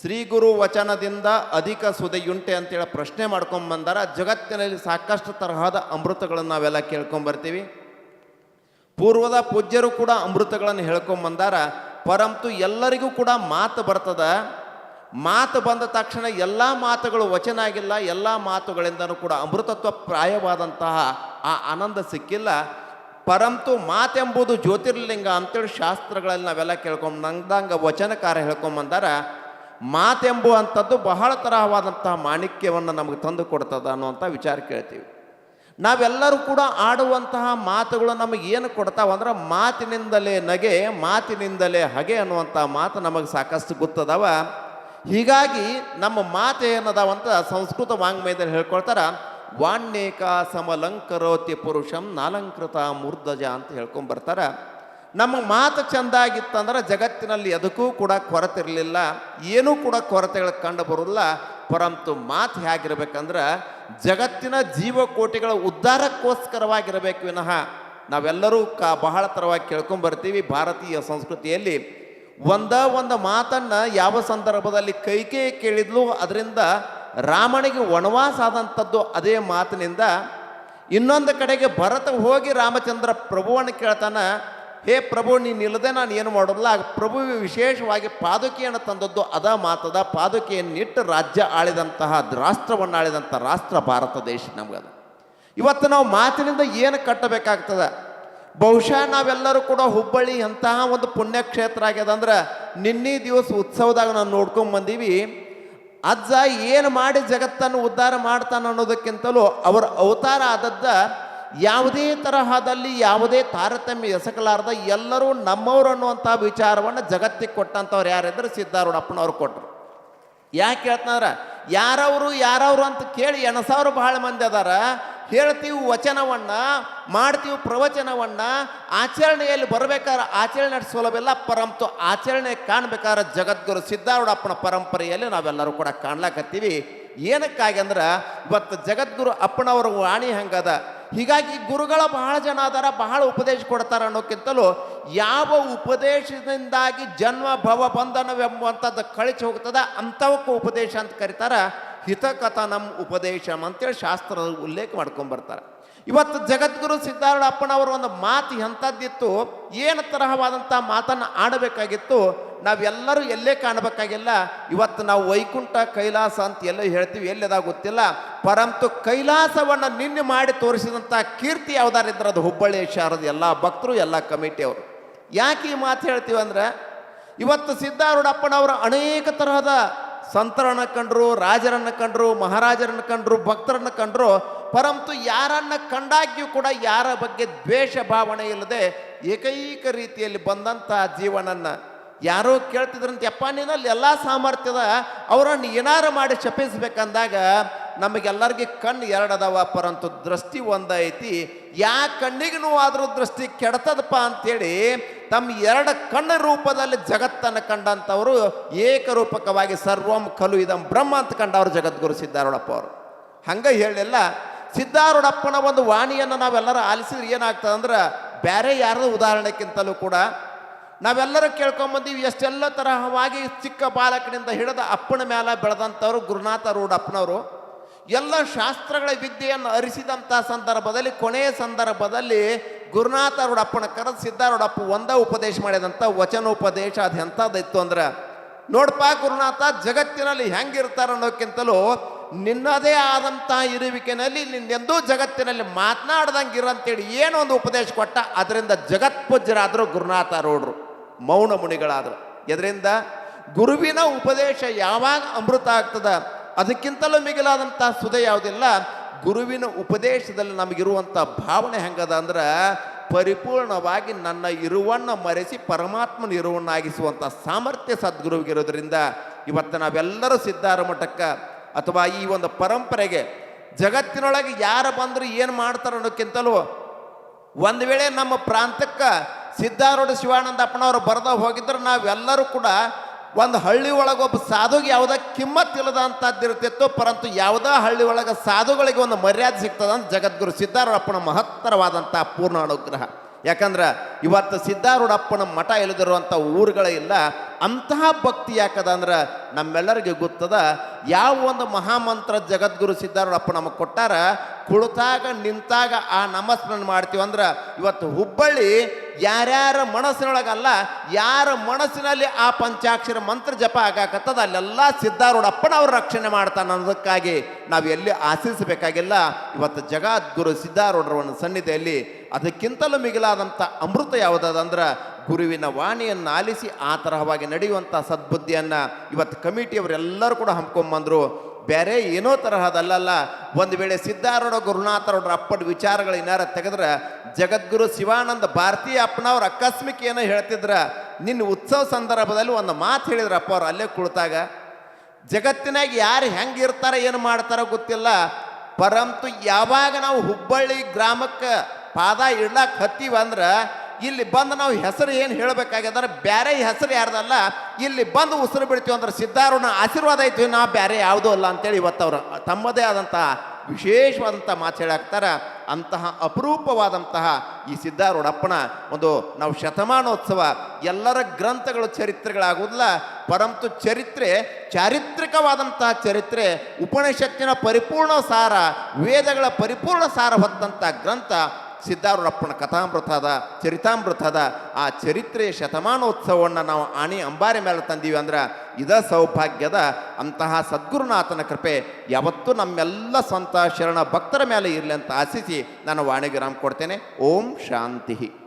ಶ್ರೀ ಗುರು ವಚನದಿಂದ ಅಧಿಕ ಸುದೆಯುಂಟೆ ಅಂತೇಳಿ ಪ್ರಶ್ನೆ ಮಾಡ್ಕೊಂಬಂದಾರ ಜಗತ್ತಿನಲ್ಲಿ ಸಾಕಷ್ಟು ತರಹದ ಅಮೃತಗಳನ್ನು ನಾವೆಲ್ಲ ಕೇಳ್ಕೊಂಬರ್ತೀವಿ ಪೂರ್ವದ ಪೂಜ್ಯರು ಕೂಡ ಅಮೃತಗಳನ್ನು ಹೇಳ್ಕೊಂಬಂದಾರ ಪರಂತು ಎಲ್ಲರಿಗೂ ಕೂಡ ಮಾತು ಬರ್ತದ. ಮಾತು ಬಂದ ತಕ್ಷಣ ಎಲ್ಲ ಮಾತುಗಳು ವಚನ ಆಗಿಲ್ಲ. ಎಲ್ಲ ಮಾತುಗಳಿಂದನೂ ಕೂಡ ಅಮೃತತ್ವ ಪ್ರಾಯವಾದಂತಹ ಆ ಆನಂದ ಸಿಕ್ಕಿಲ್ಲ. ಪರಂತು ಮಾತೆಂಬುದು ಜ್ಯೋತಿರ್ಲಿಂಗ ಅಂತೇಳಿ ಶಾಸ್ತ್ರಗಳಲ್ಲಿ ನಾವೆಲ್ಲ ಕೇಳ್ಕೊಂಡ್ ನಂದಂಗ ವಚನಕಾರ ಹೇಳ್ಕೊಂಬಂದಾರ ಮಾತೆಂಬುವಂಥದ್ದು ಬಹಳ ತರಹವಾದಂತಹ ಮಾಣಿಕ್ಯವನ್ನು ನಮಗೆ ತಂದು ಕೊಡ್ತದ ಅನ್ನುವಂಥ ವಿಚಾರ ಕೇಳ್ತೀವಿ. ನಾವೆಲ್ಲರೂ ಕೂಡ ಆಡುವಂತಹ ಮಾತುಗಳು ನಮಗೆ ಏನು ಕೊಡ್ತಾವ ಅಂದ್ರೆ ಮಾತಿನಿಂದಲೇ ನಗೆ, ಮಾತಿನಿಂದಲೇ ಹಗೆ ಅನ್ನುವಂಥ ಮಾತು ನಮಗೆ ಸಾಕಷ್ಟು ಗೊತ್ತದವ. ಹೀಗಾಗಿ ನಮ್ಮ ಮಾತು ಏನದಾವಂತ ಸಂಸ್ಕೃತ ವಾಂಗ್ಮಯದಲ್ಲಿ ಹೇಳ್ಕೊಳ್ತಾರೆ ವಾಣ್ಯೇಕ ಸಮಲಂಕರೋತಿ ಪುರುಷಂ ನಾಲಂಕೃತ ಮೂರ್ಧಜ ಅಂತ ಹೇಳ್ಕೊಂಡ್ ಬರ್ತಾರ ನಮ್ಮ ಮಾತು ಚೆಂದಾಗಿತ್ತಂದ್ರೆ ಜಗತ್ತಿನಲ್ಲಿ ಎದಕ್ಕೂ ಕೂಡ ಕೊರತೆ ಇರಲಿಲ್ಲ ಏನೂ ಕೂಡ ಕೊರತೆಗಳು ಕಂಡು ಬರೋಲ್ಲ ಪರಂತು ಮಾತು ಹೇಗಿರ್ಬೇಕಂದ್ರೆ, ಜಗತ್ತಿನ ಜೀವಕೋಟಿಗಳ ಉದ್ಧಾರಕ್ಕೋಸ್ಕರವಾಗಿರಬೇಕು ವಿನಃ. ನಾವೆಲ್ಲರೂ ಕ ಬಹಳ ತರವಾಗಿ ಕೇಳ್ಕೊಂಬರ್ತೀವಿ ಭಾರತೀಯ ಸಂಸ್ಕೃತಿಯಲ್ಲಿ. ಒಂದ ಒಂದು ಮಾತನ್ನು ಯಾವ ಸಂದರ್ಭದಲ್ಲಿ ಕೈಕೇ ಕೇಳಿದ್ಲು, ಅದರಿಂದ ರಾಮನಿಗೆ ವನವಾಸ ಆದಂಥದ್ದು ಅದೇ ಮಾತಿನಿಂದ ಇನ್ನೊಂದು ಕಡೆಗೆ ಭರತ ಹೋಗಿ ರಾಮಚಂದ್ರ ಪ್ರಭುವನ್ನು ಕೇಳ್ತಾನ ಹೇ ಪ್ರಭು, ನೀನು ಇಲ್ಲದೆ ನಾನು ಏನು ಮಾಡೋದಿಲ್ಲ. ಆಗ ಪ್ರಭು ವಿಶೇಷವಾಗಿ ಪಾದುಕೆಯನ್ನು ತಂದದ್ದು ಅದ ಮಾತದ. ಪಾದುಕೆಯನ್ನಿಟ್ಟು ರಾಜ್ಯ ಆಳಿದಂತಹ ರಾಷ್ಟ್ರವನ್ನು ಆಳಿದಂಥ ರಾಷ್ಟ್ರ ಭಾರತ ದೇಶ ನಮಗದು. ಇವತ್ತು ನಾವು ಮಾತಿನಿಂದ ಏನು ಕಟ್ಟಬೇಕಾಗ್ತದೆ? ಬಹುಶಃ ನಾವೆಲ್ಲರೂ ಕೂಡ ಹುಬ್ಬಳ್ಳಿ ಅಂತಹ ಒಂದು ಪುಣ್ಯಕ್ಷೇತ್ರ ಆಗ್ಯದ ಅಂದ್ರೆ ನಿನ್ನೆ ದಿವಸ ಉತ್ಸವದಾಗ ನಾವು ನೋಡ್ಕೊಂಬಂದೀವಿ ಅಜ್ಜ ಏನು ಮಾಡಿ ಜಗತ್ತನ್ನು ಉದ್ಧಾರ ಮಾಡ್ತಾನೆ ಅನ್ನೋದಕ್ಕಿಂತಲೂ ಅವರ ಅವತಾರ ಆದದ್ದ ಯಾವುದೇ ತರಹದಲ್ಲಿ ಯಾವುದೇ ತಾರತಮ್ಯ ಎಸಕಲಾರ್ದ ಎಲ್ಲರೂ ನಮ್ಮವರು ಅನ್ನುವಂಥ ವಿಚಾರವನ್ನು ಜಗತ್ತಿಗೆ ಕೊಟ್ಟಂಥವ್ರು ಯಾರಿದ್ರೆ ಸಿದ್ಧಾರೂಢಪ್ಪನವ್ರು ಕೊಟ್ಟರು ಯಾಕೆ ಹೇಳ್ತಾರ ಯಾರವರು ಯಾರವರು ಅಂತ ಕೇಳಿ ಎಣಸವ್ರು ಬಹಳ ಮಂದಿ ಅದಾರ. ಹೇಳ್ತೀವಿ ವಚನವನ್ನ, ಮಾಡ್ತೀವಿ ಪ್ರವಚನವನ್ನ, ಆಚರಣೆಯಲ್ಲಿ ಬರ್ಬೇಕಾದ್ರೆ ಆಚರಣೆ ನಡೆಸೋಲವೆಲ್ಲ ಪರಂತು ಆಚರಣೆ ಕಾಣ್ಬೇಕಾದ್ರೆ ಜಗದ್ಗುರು ಸಿದ್ಧಾರೂಢಪ್ಪನ ಪರಂಪರೆಯಲ್ಲಿ ನಾವೆಲ್ಲರೂ ಕೂಡ ಕಾಣ್ಲಾಕತ್ತೀವಿ. ಏನಕ್ಕಾಗಿ ಅಂದ್ರೆ, ಇವತ್ತು ಜಗದ್ಗುರು ಅಪ್ಪನವರ ವಾಣಿ ಹಂಗದ. ಹೀಗಾಗಿ ಗುರುಗಳ ಬಹಳ ಜನ ಅದರ, ಬಹಳ ಉಪದೇಶ ಕೊಡ್ತಾರೆ ಅನ್ನೋಕ್ಕಿಂತಲೂ ಯಾವ ಉಪದೇಶದಿಂದಾಗಿ ಜನ್ಮ, ಭವ, ಬಂಧನವೆಂಬುವಂಥದ್ದು ಕಳಿಸಿ ಹೋಗ್ತದ, ಅಂಥವಕ್ಕೂ ಉಪದೇಶ ಅಂತ ಕರೀತಾರೆ. ಹಿತಕಥನಂ ಉಪದೇಶಂ ಅಂತೇಳಿ ಶಾಸ್ತ್ರದ ಉಲ್ಲೇಖ ಮಾಡ್ಕೊಂಡ್ಬರ್ತಾರೆ ಇವತ್ತು ಜಗದ್ಗುರು ಸಿದ್ಧಾರೂಢಪ್ಪನವರ ಒಂದು ಮಾತು ಎಂಥದ್ದಿತ್ತು, ಏನು ತರಹವಾದಂಥ ಮಾತನ್ನು ಆಡಬೇಕಾಗಿತ್ತು ನಾವೆಲ್ಲರೂ ಎಲ್ಲೇ ಕಾಣಬೇಕಾಗಿಲ್ಲ. ಇವತ್ತು ನಾವು ವೈಕುಂಠ ಕೈಲಾಸ ಅಂತ ಎಲ್ಲ ಹೇಳ್ತೀವಿ, ಎಲ್ಲದ ಗೊತ್ತಿಲ್ಲ. ಪರಂತು ಕೈಲಾಸವನ್ನು ನಿನ್ನೆ ಮಾಡಿ ತೋರಿಸಿದಂಥ ಕೀರ್ತಿ ಯಾವ್ದಾರಿದ್ರೆ ಅದು ಹುಬ್ಬಳ್ಳಿ, ಶಾರದ, ಎಲ್ಲ ಭಕ್ತರು, ಎಲ್ಲ ಕಮಿಟಿಯವರು ಯಾಕೆ ಈ ಮಾತು ಹೇಳ್ತೀವಿ ಅಂದರೆ, ಇವತ್ತು ಸಿದ್ಧಾರೂಢಪ್ಪನವರು ಅನೇಕ ತರಹದ ಸಂತರನ್ನ ಕಂಡ್ರು, ರಾಜರನ್ನು ಕಂಡ್ರು, ಮಹಾರಾಜರನ್ನ ಕಂಡ್ರು, ಭಕ್ತರನ್ನು ಕಂಡ್ರು. ಪರಂತು ಯಾರನ್ನ ಕಂಡಾಗ್ಯೂ ಕೂಡ ಯಾರ ಬಗ್ಗೆ ದ್ವೇಷ ಭಾವನೆ ಇಲ್ಲದೆ ಏಕೈಕ ರೀತಿಯಲ್ಲಿ ಬಂದಂಥ ಜೀವನನ್ನ ಯಾರೋ ಕೇಳ್ತಿದ್ರಂತ, ಯಪ್ಪ, ನೀನಲ್ಲಿ ಎಲ್ಲ ಸಾಮರ್ಥ್ಯದ ಅವರನ್ನು ಏನಾರು ಮಾಡಿ ಶಪಿಸ್ಬೇಕಂದಾಗ ನಮಗೆಲ್ಲರಿಗೆ ಕಣ್ಣು ಎರಡದವ, ಪರಂತು ದೃಷ್ಟಿ ಒಂದೈತಿ. ಯಾ ಕಣ್ಣಿಗೂ ಆದರೂ ದೃಷ್ಟಿ ಕೆಡ್ತದಪ್ಪ ಅಂತೇಳಿ ತಮ್ಮ ಎರಡು ಕಣ್ಣ ರೂಪದಲ್ಲಿ ಜಗತ್ತನ್ನು ಕಂಡಂಥವರು ಏಕರೂಪಕವಾಗಿ ಸರ್ವಂ ಕಲು ಇದಂ ಬ್ರಹ್ಮ ಅಂತ ಕಂಡವರು ಜಗದ್ಗುರು ಸಿದ್ಧಾರೂಢಪ್ಪ ಅವರು. ಹಂಗೆ ಹೇಳಿಲ್ಲ ಸಿದ್ಧಾರೂಢಪ್ಪನ ಒಂದು ವಾಣಿಯನ್ನು ನಾವೆಲ್ಲರೂ ಆಲಿಸಿದ್ರೆ ಏನಾಗ್ತದೆ ಅಂದ್ರೆ ಬೇರೆ ಯಾರದ ಉದಾಹರಣೆಗಿಂತಲೂ ಕೂಡ ನಾವೆಲ್ಲರೂ ಕೇಳ್ಕೊಂಬಂದೀವಿ, ಎಷ್ಟೆಲ್ಲ ತರಹವಾಗಿ ಚಿಕ್ಕ ಬಾಲಕನಿಂದ ಹಿಡಿದ ಅಪ್ಪನ ಮೇಲೆ ಬೆಳೆದಂಥವ್ರು ಗುರುನಾಥ ರೂಢಪ್ಪನವರು ಎಲ್ಲ ಶಾಸ್ತ್ರಗಳ ವಿದ್ಯೆಯನ್ನು ಅರಿಸಿದಂಥ ಸಂದರ್ಭದಲ್ಲಿ, ಕೊನೆಯ ಸಂದರ್ಭದಲ್ಲಿ ಗುರುನಾಥ ರೂಢಪ್ಪನ ಕರೆದು ಸಿದ್ಧಾರೂಢಪ್ಪ ಒಂದೇ ಉಪದೇಶ ಮಾಡಿದಂಥ ವಚನೋಪದೇಶ ಅದು ಎಂಥದ್ದಿತ್ತು ಅಂದ್ರೆ ನೋಡಪ್ಪ ಗುರುನಾಥ, ಜಗತ್ತಿನಲ್ಲಿ ಹೆಂಗಿರ್ತಾರೆ ಅನ್ನೋಕ್ಕಿಂತಲೂ ನಿನ್ನದೇ ಆದಂಥ ಇರುವಿಕೆನಲ್ಲಿ ನಿನ್ನೆಂದೂ ಜಗತ್ತಿನಲ್ಲಿ ಮಾತನಾಡ್ದಂಗೆ ಇರಂತೇಳಿ ಏನೋ ಒಂದು ಉಪದೇಶ ಕೊಟ್ಟ, ಅದರಿಂದ ಜಗತ್ಪೂಜ್ಯರಾದರು ಗುರುನಾಥ ರೋಡ್ರು. ಮೌನ ಮುನಿಗಳಾದರು. ಇದರಿಂದ ಗುರುವಿನ ಉಪದೇಶ ಯಾವಾಗ ಅಮೃತ ಆಗ್ತದ? ಅದಕ್ಕಿಂತಲೂ ಮಿಗಿಲಾದಂಥ ಸುದೆ ಯಾವುದಿಲ್ಲ. ಗುರುವಿನ ಉಪದೇಶದಲ್ಲಿ ನಮಗಿರುವಂಥ ಭಾವನೆ ಹೆಂಗದ ಅಂದ್ರೆ, ಪರಿಪೂರ್ಣವಾಗಿ ನನ್ನ ಇರುವನ್ನ ಮರೆಸಿ ಪರಮಾತ್ಮನ ಇರುವನ್ನಾಗಿಸುವಂಥ ಸಾಮರ್ಥ್ಯ ಸದ್ಗುರುವಿಗಿರೋದ್ರಿಂದ ಇವತ್ತು ನಾವೆಲ್ಲರೂ ಸಿದ್ಧಾರ ಮಠಕ್ಕೆ ಅಥವಾ ಈ ಒಂದು ಪರಂಪರೆಗೆ ಜಗತ್ತಿನೊಳಗೆ ಯಾರು ಬಂದರೂ ಏನು ಮಾಡ್ತಾರೆ ಅನ್ನೋಕ್ಕಿಂತಲೂ ಒಂದು ವೇಳೆ ನಮ್ಮ ಪ್ರಾಂತಕ್ಕೆ ಸಿದ್ಧಾರೂಢ ಶಿವಾನಂದಪ್ಪನವರು ಬರೆದ ಹೋಗಿದ್ರೆ ನಾವೆಲ್ಲರೂ ಕೂಡ ಒಂದು ಹಳ್ಳಿ ಒಳಗೆ ಒಬ್ಬ ಸಾಧುಗೆ ಯಾವುದೇ ಕಿಮ್ಮತ್ ಇಲ್ಲದ ಇರ್ತಿತ್ತು, ಪರಂತು ಯಾವುದೇ ಹಳ್ಳಿ ಒಳಗೆ ಸಾಧುಗಳಿಗೆ ಒಂದು ಮರ್ಯಾದೆ ಸಿಗ್ತದ ಅಂತ ಜಗದ್ಗುರು ಸಿದ್ಧಾರೂಢಪ್ಪನ ಮಹತ್ತರವಾದಂಥ ಪೂರ್ಣ ಅನುಗ್ರಹ. ಯಾಕಂದ್ರೆ ಇವತ್ತು ಸಿದ್ಧಾರೂಢಪ್ಪನ ಮಠ ಇಲ್ಲದಿರುವಂಥ ಊರುಗಳೇ ಇಲ್ಲ, ಅಂತಹ ಭಕ್ತಿ ಯಾಕದ ಅಂದ್ರೆ ನಮ್ಮೆಲ್ಲರಿಗೆ ಗೊತ್ತದ, ಯಾವ ಒಂದು ಮಹಾಮಂತ್ರ ಜಗದ್ಗುರು ಸಿದ್ಧಾರೂಢಪ್ಪ ನಮಗೆ ಕೊಟ್ಟಾರ ಕುಳಿತಾಗ ನಿಂತಾಗ ಆ ನಮಸ್ಮರಣೆ ಮಾಡ್ತೀವಿ ಅಂದ್ರೆ ಇವತ್ತು ಹುಬ್ಬಳ್ಳಿ ಯಾರ್ಯಾರ ಮನಸ್ಸಿನೊಳಗಲ್ಲ, ಯಾರ ಮನಸ್ಸಿನಲ್ಲಿ ಆ ಪಂಚಾಕ್ಷರ ಮಂತ್ರ ಜಪ ಆಗಾಕತ್ತದ, ಅಲ್ಲೆಲ್ಲ ಸಿದ್ಧಾರೂಢಪ್ಪನ ಅವ್ರು ರಕ್ಷಣೆ ಮಾಡ್ತಾನೆ ಅನ್ನೋದಕ್ಕಾಗಿ ನಾವು ಎಲ್ಲಿ ಆಶಿಸಬೇಕಾಗಿಲ್ಲ ಇವತ್ತು ಜಗದ್ಗುರು ಒಂದು ಸನ್ನಿಧಿಯಲ್ಲಿ ಅದಕ್ಕಿಂತಲೂ ಮಿಗಿಲಾದಂಥ ಅಮೃತ ಯಾವುದಂದ್ರೆ ಗುರುವಿನ ವಾಣಿಯನ್ನು ಆಲಿಸಿ ಆ ತರಹವಾಗಿ ನಡೆಯುವಂಥ ಸದ್ಬುದ್ಧಿಯನ್ನು ಇವತ್ತು ಕಮಿಟಿಯವರೆಲ್ಲರೂ ಕೂಡ ಹಮ್ಕೊಂಬಂದರು. ಬೇರೆ ಏನೋ ತರಹದಲ್ಲಲ್ಲ. ಒಂದು ವೇಳೆ ಸಿದ್ಧಾರೂಢ ಗುರುನಾಥರವ್ರ ಅಪ್ಪನ ವಿಚಾರಗಳು ಏನಾರ ತೆಗೆದ್ರೆ ಜಗದ್ಗುರು ಶಿವಾನಂದ ಭಾರತೀಯ ಅಪ್ಪನವ್ರು ಆಕಸ್ಮಿಕ ಏನೋ ಹೇಳ್ತಿದ್ರ, ನಿನ್ನ ಉತ್ಸವ ಸಂದರ್ಭದಲ್ಲಿ ಒಂದು ಮಾತು ಹೇಳಿದ್ರ ಅಪ್ಪ ಅವ್ರು ಅಲ್ಲೇ ಕುಳಿತಾಗ. ಜಗತ್ತಿನಾಗ ಯಾರು ಹೆಂಗೆ ಇರ್ತಾರೆ, ಏನು ಮಾಡ್ತಾರೋ ಗೊತ್ತಿಲ್ಲ. ಪರಂತು ಯಾವಾಗ ನಾವು ಹುಬ್ಬಳ್ಳಿ ಗ್ರಾಮಕ್ಕೆ ಪಾದ ಇಡ್ಲಾಕ್ ಹತ್ತೀವಿ ಅಂದ್ರೆ ಇಲ್ಲಿ ಬಂದು ನಾವು ಹೆಸರು ಏನು ಹೇಳಬೇಕಾಗ್ಯದಂದ್ರೆ ಬೇರೆ ಹೆಸರು ಯಾರ್ದಲ್ಲ, ಇಲ್ಲಿ ಬಂದು ಉಸಿರು ಬಿಡ್ತೀವಿ ಅಂದ್ರೆ ಸಿದ್ಧಾರೂಢನ ಆಶೀರ್ವಾದ ಐತೀವಿ ನಾವು ಬೇರೆ ಯಾವುದೂ ಅಲ್ಲ ಅಂತೇಳಿ ಇವತ್ತು ಅವರು ತಮ್ಮದೇ ಆದಂತಹ ವಿಶೇಷವಾದಂಥ ಮಾತು ಹೇಳಾಕ್ತಾರೆ. ಅಂತಹ ಅಪರೂಪವಾದಂತಹ ಈ ಸಿದ್ಧಾರೂಢಪ್ಪನ ಒಂದು ನಾವು ಶತಮಾನೋತ್ಸವ, ಎಲ್ಲರ ಗ್ರಂಥಗಳು ಚರಿತ್ರೆಗಳಾಗುವುದಿಲ್ಲ, ಪರಂತು ಚರಿತ್ರೆ, ಚಾರಿತ್ರಿಕವಾದಂತಹ ಚರಿತ್ರೆ, ಉಪನಿಷತ್ತಿನ ಪರಿಪೂರ್ಣ ಸಾರ, ವೇದಗಳ ಪರಿಪೂರ್ಣ ಸಾರ ಹೊತ್ತಂಥ ಗ್ರಂಥ ಸಿದ್ಧಾರೂಢಪ್ಪನ ಕಥಾಮೃತದ, ಚರಿತಾಮೃತದ, ಆ ಚರಿತ್ರೆಯ ಶತಮಾನೋತ್ಸವವನ್ನು ನಾವು ಆಣಿ ಅಂಬಾರಿ ಮೇಲೆ ತಂದೀವಿ ಅಂದ್ರೆ ಇದ ಸೌಭಾಗ್ಯದ ಅಂತಹ ಸದ್ಗುರುನಾಥನ ಕೃಪೆ ಯಾವತ್ತೂ ನಮ್ಮೆಲ್ಲ ಸ್ವಂತ ಶರಣ ಭಕ್ತರ ಮೇಲೆ ಇರಲಿ ಅಂತ ಆಶಿಸಿ ನಾನು ವಾಣಿಗೆ ರಾಮ್ ಕೊಡ್ತೇನೆ. ಓಂ ಶಾಂತಿ